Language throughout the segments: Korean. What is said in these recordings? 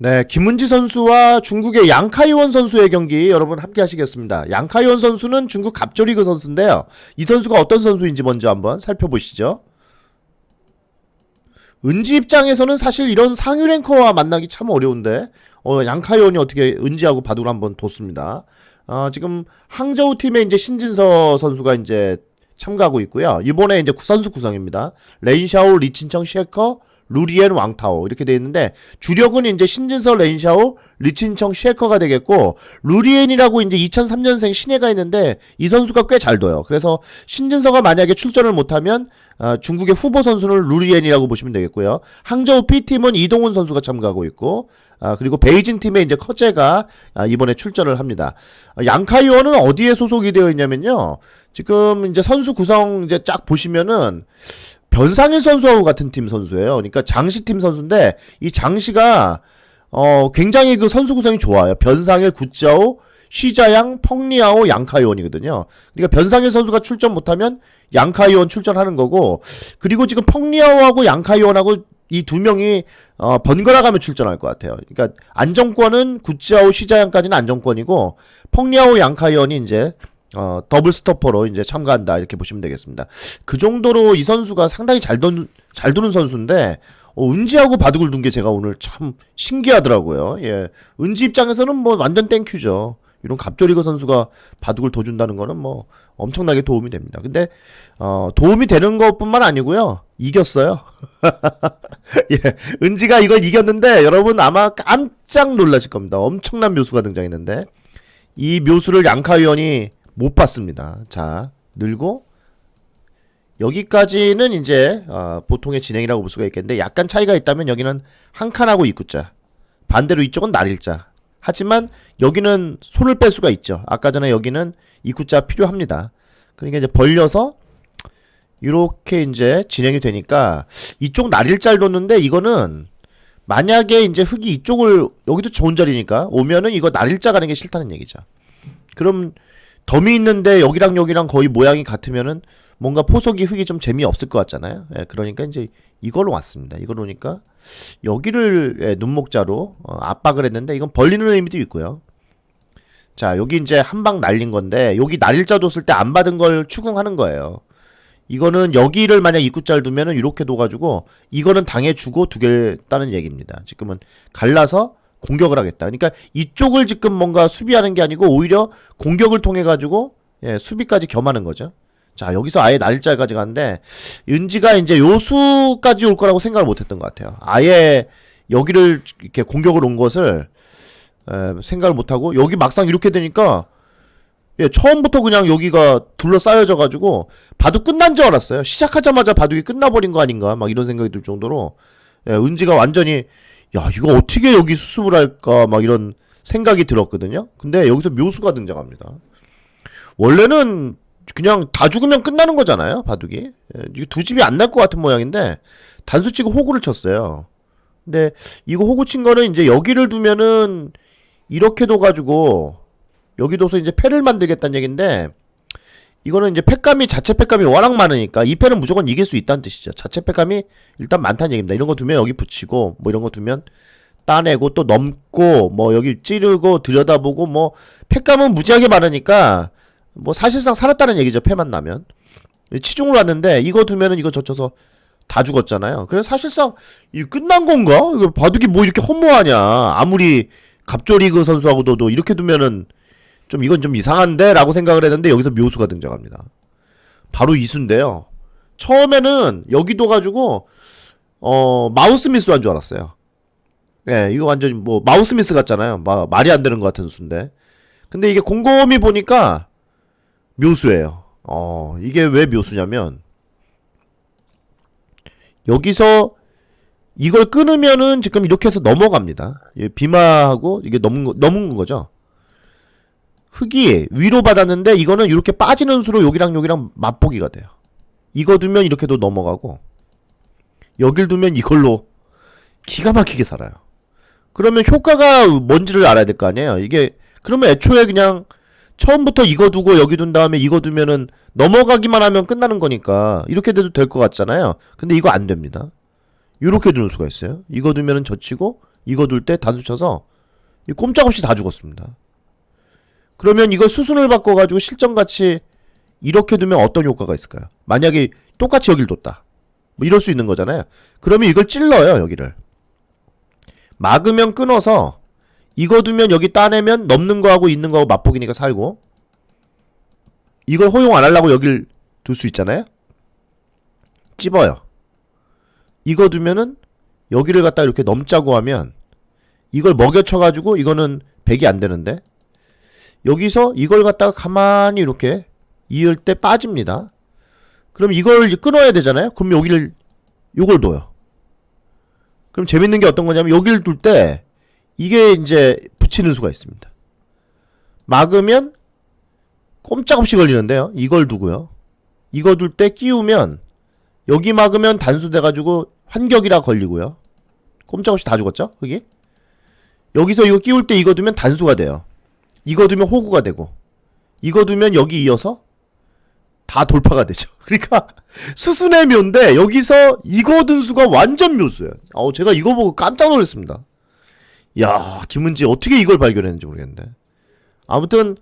네, 김은지 선수와 중국의 양카이원 선수의 경기 여러분 함께 하시겠습니다. 양카이원 선수는 중국 갑조리그 선수인데요. 이 선수가 어떤 선수인지 먼저 한번 살펴보시죠. 은지 입장에서는 사실 이런 상위 랭커와 만나기 참 어려운데 어, 양카이원이 어떻게 은지하고 바둑을 한번 뒀습니다. 어, 지금 항저우 팀의 이제 신진서 선수가 이제 참가하고 있고요. 이번에 이제 선수 구성입니다. 레인샤오, 리친청, 셰커, 루리엔, 왕타오 이렇게 돼 있는데 주력은 이제 신진서, 레인샤오, 리친청, 셰커가 되겠고 루리엔이라고 이제 2003년생 신예가 있는데 이 선수가 꽤 잘 둬요. 그래서 신진서가 만약에 출전을 못하면 어, 중국의 후보 선수는 루리엔이라고 보시면 되겠고요. 항저우 B팀은 이동훈 선수가 참가하고 있고 아, 그리고 베이징 팀에 이제 커제가 아, 이번에 출전을 합니다. 아, 양카이원은 어디에 소속이 되어 있냐면요. 지금 이제 선수 구성 이제 쫙 보시면은 변상일 선수하고 같은 팀 선수예요. 그러니까 장시 팀 선수인데 이 장시가 어 굉장히 그 선수 구성이 좋아요. 변상일, 굿자오, 쉬자양, 펑리아오, 양카이원이거든요. 그러니까 변상일 선수가 출전 못하면 양카이원 출전하는 거고 그리고 지금 펑리아오하고 양카이원하고 이 두 명이 어, 번갈아 가며 출전할 것 같아요. 그러니까 안정권은 굿자오, 시자양까지는 안정권이고 펑리아오, 양카이원이 이제 어, 더블 스토퍼로 이제 참가한다 이렇게 보시면 되겠습니다. 그 정도로 이 선수가 상당히 잘 도는 잘 도는 선수인데 어, 은지하고 바둑을 둔 게 제가 오늘 참 신기하더라고요. 예, 은지 입장에서는 뭐 완전 땡큐죠. 이런 갑조리거 선수가 바둑을 둬준다는 거는 뭐 엄청나게 도움이 됩니다. 근데 어, 도움이 되는 것뿐만 아니고요. 이겼어요. 예, 은지가 이걸 이겼는데 여러분 아마 깜짝 놀라실 겁니다. 엄청난 묘수가 등장했는데 이 묘수를 양카위원이 못 봤습니다. 자, 늘고 여기까지는 이제 어, 보통의 진행이라고 볼 수가 있겠는데 약간 차이가 있다면 여기는 한 칸하고 입구자 반대로 이쪽은 날일자 하지만 여기는 손을 뺄 수가 있죠. 아까 전에 여기는 입구자 필요합니다. 그러니까 이제 벌려서 이렇게 이제 진행이 되니까 이쪽 날일자를 뒀는데 이거는 만약에 이제 흙이 이쪽을 여기도 좋은 자리니까 오면은 이거 날일자 가는 게 싫다는 얘기죠. 그럼 덤이 있는데 여기랑 여기랑 거의 모양이 같으면은 뭔가 포석이 흙이 좀 재미없을 것 같잖아요. 예, 그러니까 이제 이걸로 왔습니다. 이걸 오니까 여기를 예, 눈목자로 어, 압박을 했는데 이건 벌리는 의미도 있고요. 자, 여기 이제 한 방 날린 건데 여기 날일자 뒀을 때 안 받은 걸 추궁하는 거예요. 이거는 여기를 만약 입구자를 두면은 이렇게 둬가지고 이거는 당해주고 두겠다는 얘기입니다. 지금은 갈라서 공격을 하겠다. 그러니까 이쪽을 지금 뭔가 수비하는 게 아니고 오히려 공격을 통해 가지고 예, 수비까지 겸하는 거죠. 자 여기서 아예 날짜까지 가는데 은지가 이제 요수까지 올 거라고 생각을 못 했던 것 같아요. 아예 여기를 이렇게 공격을 온 것을 에, 생각을 못 하고 여기 막상 이렇게 되니까 예, 처음부터 그냥 여기가 둘러싸여져 가지고 바둑 끝난 줄 알았어요. 시작하자마자 바둑이 끝나버린 거 아닌가 막 이런 생각이 들 정도로 예, 은지가 완전히 야 이거 어떻게 여기 수습을 할까 막 이런 생각이 들었거든요. 근데 여기서 묘수가 등장합니다. 원래는 그냥 다 죽으면 끝나는 거잖아요 바둑이 예, 두 집이 안 날 것 같은 모양인데 단수 치고 호구를 쳤어요. 근데 이거 호구 친 거는 이제 여기를 두면은 이렇게 둬가지고 여기 둬서 이제 패를 만들겠다는 얘긴데 이거는 이제 패감이 자체 패감이 워낙 많으니까 이 패는 무조건 이길 수 있다는 뜻이죠. 자체 패감이 일단 많다는 얘기입니다. 이런 거 두면 여기 붙이고 뭐 이런 거 두면 따내고 또 넘고 뭐 여기 찌르고 들여다보고 뭐 패감은 무지하게 많으니까 뭐 사실상 살았다는 얘기죠. 패만 나면 치중을 왔는데 이거 두면은 이거 젖혀서 다 죽었잖아요. 그래서 사실상 이 끝난 건가? 이거 바둑이 뭐 이렇게 허무하냐? 아무리 갑조리그 선수하고도 이렇게 두면은 좀 이건 좀 이상한데 라고 생각을 했는데 여기서 묘수가 등장합니다. 바로 이수인데요. 처음에는 여기도 가지고 어 마우스 미스 한 줄 알았어요. 예, 이거 완전히 뭐 마우스 미스 같잖아요. 마, 말이 안 되는 것 같은 수인데. 근데 이게 곰곰이 보니까 묘수예요. 어, 이게 왜 묘수냐면 여기서 이걸 끊으면은 지금 이렇게 해서 넘어갑니다. 예, 비마하고 이게 넘은 거, 넘은 거죠. 흙이 위로 받았는데 이거는 이렇게 빠지는 수로 여기랑 여기랑 맛보기가 돼요. 이거 두면 이렇게도 넘어가고 여길 두면 이걸로 기가 막히게 살아요. 그러면 효과가 뭔지를 알아야 될 거 아니에요. 이게 그러면 애초에 그냥 처음부터 이거 두고 여기 둔 다음에 이거 두면은 넘어가기만 하면 끝나는 거니까 이렇게 돼도 될 것 같잖아요. 근데 이거 안 됩니다. 이렇게 두는 수가 있어요. 이거 두면은 젖히고 이거 둘 때 단수 쳐서 이 꼼짝없이 다 죽었습니다. 그러면 이걸 수순을 바꿔가지고 실전같이 이렇게 두면 어떤 효과가 있을까요? 만약에 똑같이 여길 뒀다. 뭐 이럴 수 있는 거잖아요. 그러면 이걸 찔러요, 여기를. 막으면 끊어서 이거 두면 여기 따내면 넘는 거하고 있는 거하고 맛보기니까 살고 이걸 허용 안 하려고 여길 둘 수 있잖아요. 찝어요. 이거 두면은 여기를 갖다 이렇게 넘자고 하면 이걸 먹여쳐가지고 이거는 100이 안 되는데 여기서 이걸 갖다가 가만히 이렇게 이을 때 빠집니다. 그럼 이걸 끊어야 되잖아요. 그럼 여기를 요걸 둬요. 그럼 재밌는 게 어떤 거냐면 여기를 둘 때 이게 이제 붙이는 수가 있습니다. 막으면 꼼짝없이 걸리는데요. 이걸 두고요. 이거 둘 때 끼우면 여기 막으면 단수 돼가지고 환격이라 걸리고요. 꼼짝없이 다 죽었죠? 흙이? 여기서 이거 끼울 때 이거 두면 단수가 돼요. 이거 두면 호구가 되고 이거 두면 여기 이어서 다 돌파가 되죠. 그러니까 수순의 묘인데 여기서 이거 둔 수가 완전 묘수예요. 어, 제가 이거 보고 깜짝 놀랐습니다. 야, 김은지 어떻게 이걸 발견했는지 모르겠는데. 아무튼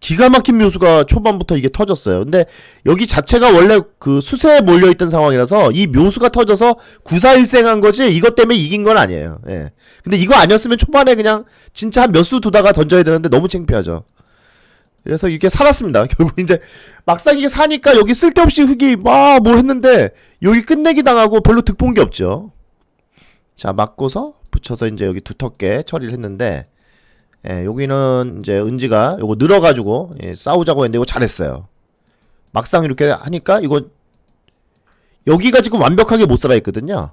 기가 막힌 묘수가 초반부터 이게 터졌어요. 근데 여기 자체가 원래 그 수세에 몰려 있던 상황이라서 이 묘수가 터져서 구사일생한 거지 이것 때문에 이긴 건 아니에요. 예. 근데 이거 아니었으면 초반에 그냥 진짜 한 몇 수 두다가 던져야 되는데 너무 창피하죠. 그래서 이게 살았습니다. 결국 이제 막상 이게 사니까 여기 쓸데없이 흙이 막뭐 했는데 여기 끝내기 당하고 별로 득본 게 없죠. 자 맞고서 붙여서 이제 여기 두텁게 처리를 했는데 예, 여기는 이제 은지가 요거 늘어가지고 예, 싸우자고 했는데 이거 잘했어요. 막상 이렇게 하니까 이거 여기가 지금 완벽하게 못 살아 있거든요.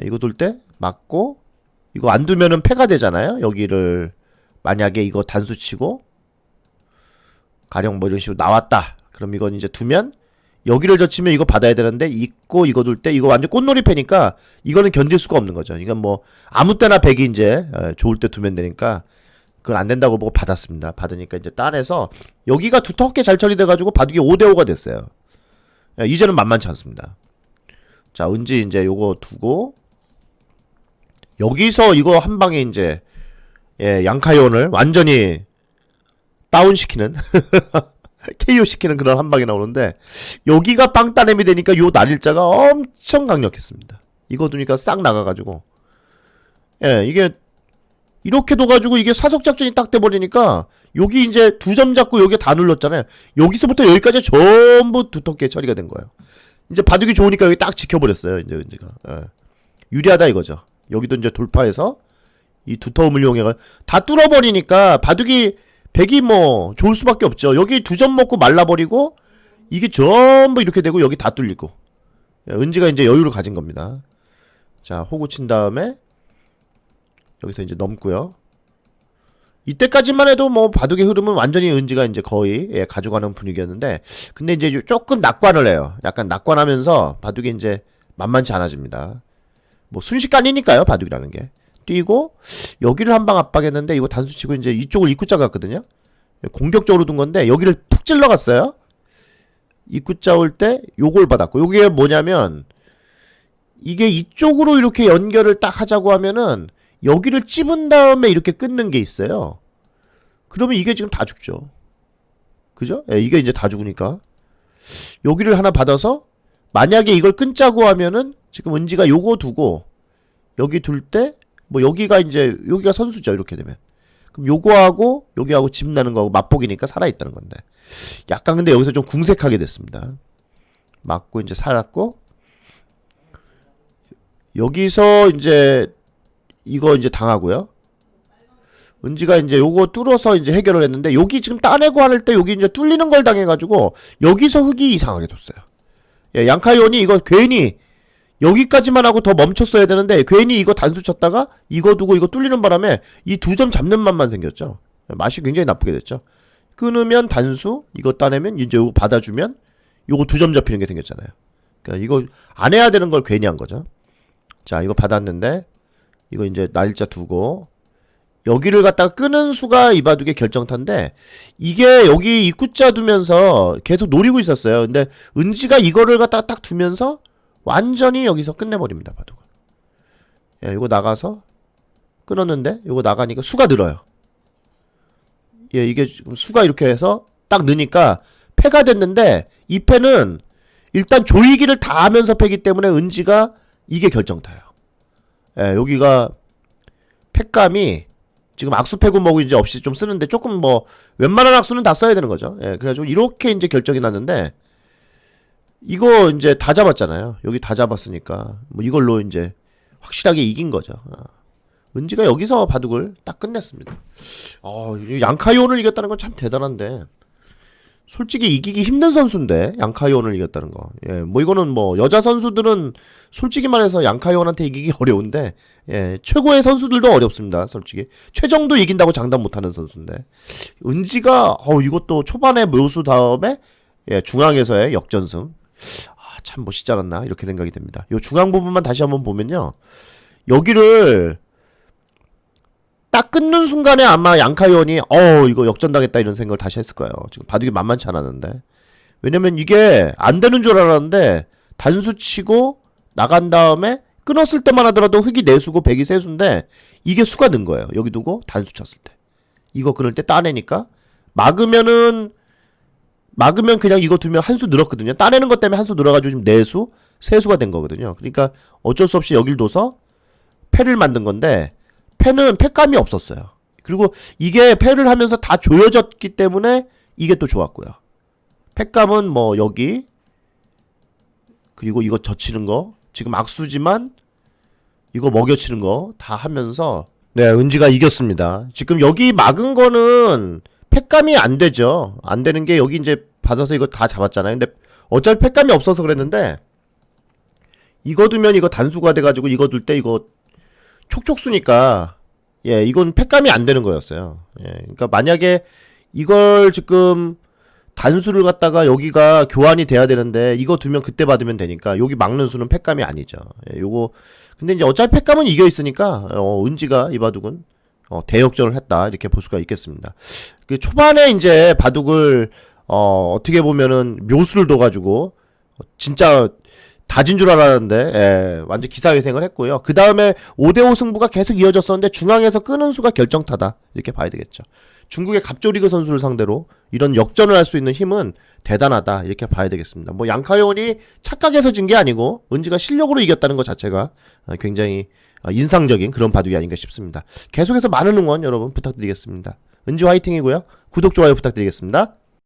예, 이거 둘때 맞고 이거 안 두면은 패가 되잖아요. 여기를 만약에 이거 단수 치고 가령 뭐 이런 식으로 나왔다. 그럼 이건 이제 두면 여기를 젖히면 이거 받아야 되는데 있고 이거 둘 때 이거 완전 꽃놀이 패니까 이거는 견딜 수가 없는 거죠. 이건 뭐 아무 때나 백이 이제 에, 좋을 때 두면 되니까 그건 안 된다고 보고 받았습니다. 받으니까 이제 따내서 여기가 두텁게 잘 처리돼 가지고 바둑이 5대 5가 됐어요. 야, 이제는 만만치 않습니다. 자, 은지 이제 요거 두고 여기서 이거 한 방에 이제 예, 양카이온을 완전히 다운시키는 KO 시키는 그런 한 방이 나오는데 여기가 빵 따냄이 되니까 요 날일자가 엄청 강력했습니다. 이거 두니까 싹 나가가지고 예 이게 이렇게 둬가지고 이게 사석 작전이 딱 돼버리니까 여기 이제 두 점 잡고 여기 다 눌렀잖아요. 여기서부터 여기까지 전부 두텁게 처리가 된 거예요. 이제 바둑이 좋으니까 여기 딱 지켜버렸어요. 이제 은지가 예. 유리하다 이거죠. 여기도 이제 돌파해서 이 두터움을 이용해가 다 뚫어버리니까 바둑이 백이 뭐 좋을 수밖에 없죠. 여기 두 점 먹고 말라버리고 이게 전부 이렇게 되고 여기 다 뚫리고 야, 은지가 이제 여유를 가진 겁니다. 자 호구 친 다음에 여기서 이제 넘고요. 이때까지만 해도 뭐 바둑의 흐름은 완전히 은지가 이제 거의 예, 가져가는 분위기였는데 근데 이제 조금 낙관을 해요. 약간 낙관하면서 바둑이 이제 만만치 않아집니다. 뭐 순식간이니까요 바둑이라는 게 뛰고 여기를 한 방 압박했는데 이거 단수 치고 이제 이쪽을 입구자 갔거든요. 공격적으로 둔 건데 여기를 푹 찔러 갔어요. 입구자 올 때 요걸 받았고 요게 뭐냐면 이게 이쪽으로 이렇게 연결을 딱 하자고 하면은 여기를 찝은 다음에 이렇게 끊는 게 있어요. 그러면 이게 지금 다 죽죠. 그죠? 예, 이게 이제 다 죽으니까 여기를 하나 받아서 만약에 이걸 끊자고 하면은 지금 은지가 요거 두고 여기 둘 때 뭐 여기가 이제 여기가 선수죠 이렇게 되면. 그럼 요거하고 여기하고 집 나는 거하고 맛보기니까 살아있다는 건데. 약간 근데 여기서 좀 궁색하게 됐습니다. 맞고 이제 살았고 여기서 이제 이거 이제 당하고요. 은지가 이제 요거 뚫어서 이제 해결을 했는데 여기 지금 따내고 할 때 여기 이제 뚫리는 걸 당해가지고 여기서 흙이 이상하게 뒀어요. 예, 양카이온이 이거 괜히 여기까지만 하고 더 멈췄어야 되는데 괜히 이거 단수 쳤다가 이거 두고 이거 뚫리는 바람에 이 두 점 잡는 맛만 생겼죠. 맛이 굉장히 나쁘게 됐죠. 끊으면 단수, 이거 따내면 이제 이거 받아주면 요거 두 점 잡히는 게 생겼잖아요. 그러니까 이거 안 해야 되는 걸 괜히 한 거죠. 자, 이거 받았는데 이거 이제 날짜 두고 여기를 갖다가 끄는 수가 이 바둑의 결정타인데 이게 여기 입구자 두면서 계속 노리고 있었어요. 근데 은지가 이거를 갖다가 딱 두면서 완전히 여기서 끝내버립니다 바둑을. 예, 이거 나가서 끊었는데 요거 나가니까 수가 늘어요. 예, 이게 지금 수가 이렇게 해서 딱 느니까 패가 됐는데 이 패는 일단 조이기를 다 하면서 패기 때문에 은지가 이게 결정타요. 예, 여기가 패감이 지금 악수 패고 뭐고 이제 없이 좀 쓰는데 조금 뭐 웬만한 악수는 다 써야 되는 거죠. 예, 그래가지고 이렇게 이제 결정이 났는데 이거 이제 다 잡았잖아요. 여기 다 잡았으니까 뭐 이걸로 이제 확실하게 이긴 거죠. 아. 은지가 여기서 바둑을 딱 끝냈습니다. 어, 이 양카이온을 이겼다는 건 참 대단한데. 솔직히 이기기 힘든 선수인데 양카이온을 이겼다는 거. 예, 뭐 이거는 뭐 여자 선수들은 솔직히 말해서 양카이온한테 이기기 어려운데 예, 최고의 선수들도 어렵습니다. 솔직히 최정도 이긴다고 장담 못하는 선수인데 은지가 어 이것도 초반에 묘수 다음에 예, 중앙에서의 역전승. 아, 참 멋있지 않았나 이렇게 생각이 됩니다. 요 중앙 부분만 다시 한번 보면요. 여기를 딱 끊는 순간에 아마 양카이온이 어 이거 역전당했다 이런 생각을 다시 했을 거예요. 지금 바둑이 만만치 않았는데 왜냐면 이게 안 되는 줄 알았는데 단수 치고 나간 다음에 끊었을 때만 하더라도 흑이 내수고 백이 세수인데 이게 수가 는 거예요. 여기 두고 단수 쳤을 때 이거 끊을 때 따내니까 막으면은 막으면 그냥 이거 두면 한 수 늘었거든요. 따내는 것 때문에 한 수 늘어가지고 지금 내수 세수가 된 거거든요. 그러니까 어쩔 수 없이 여길 둬서 패를 만든 건데 패는 패감이 없었어요. 그리고 이게 패를 하면서 다 조여졌기 때문에 이게 또 좋았고요. 패감은 뭐 여기 그리고 이거 젖히는 거 지금 악수지만 이거 먹여치는 거 다 하면서 네 은지가 이겼습니다. 지금 여기 막은 거는 패감이 안 되죠. 안 되는 게 여기 이제 받아서 이거 다 잡았잖아요. 근데 어차피 패감이 없어서 그랬는데 이거 두면 이거 단수가 돼가지고 이거 둘 때 이거 촉촉수니까 예 이건 패감이 안 되는 거였어요. 예 그러니까 만약에 이걸 지금 단수를 갖다가 여기가 교환이 돼야 되는데 이거 두면 그때 받으면 되니까 여기 막는 수는 패감이 아니죠. 예, 요거 근데 이제 어차피 패감은 이겨 있으니까 어, 은지가 이 바둑은 어, 대역전을 했다 이렇게 볼 수가 있겠습니다. 그 초반에 이제 바둑을 어, 어떻게 보면은 묘수를 둬가지고 어, 진짜 다진 줄 알았는데 예, 완전 기사회생을 했고요. 그 다음에 5대5 승부가 계속 이어졌었는데 중앙에서 끄는 수가 결정타다 이렇게 봐야 되겠죠. 중국의 갑조리그 선수를 상대로 이런 역전을 할 수 있는 힘은 대단하다 이렇게 봐야 되겠습니다. 뭐 양카이온이 착각해서 진 게 아니고 은지가 실력으로 이겼다는 것 자체가 어, 굉장히 어, 인상적인 그런 바둑이 아닌가 싶습니다. 계속해서 많은 응원 여러분 부탁드리겠습니다. 은지 화이팅이고요. 구독 좋아요 부탁드리겠습니다.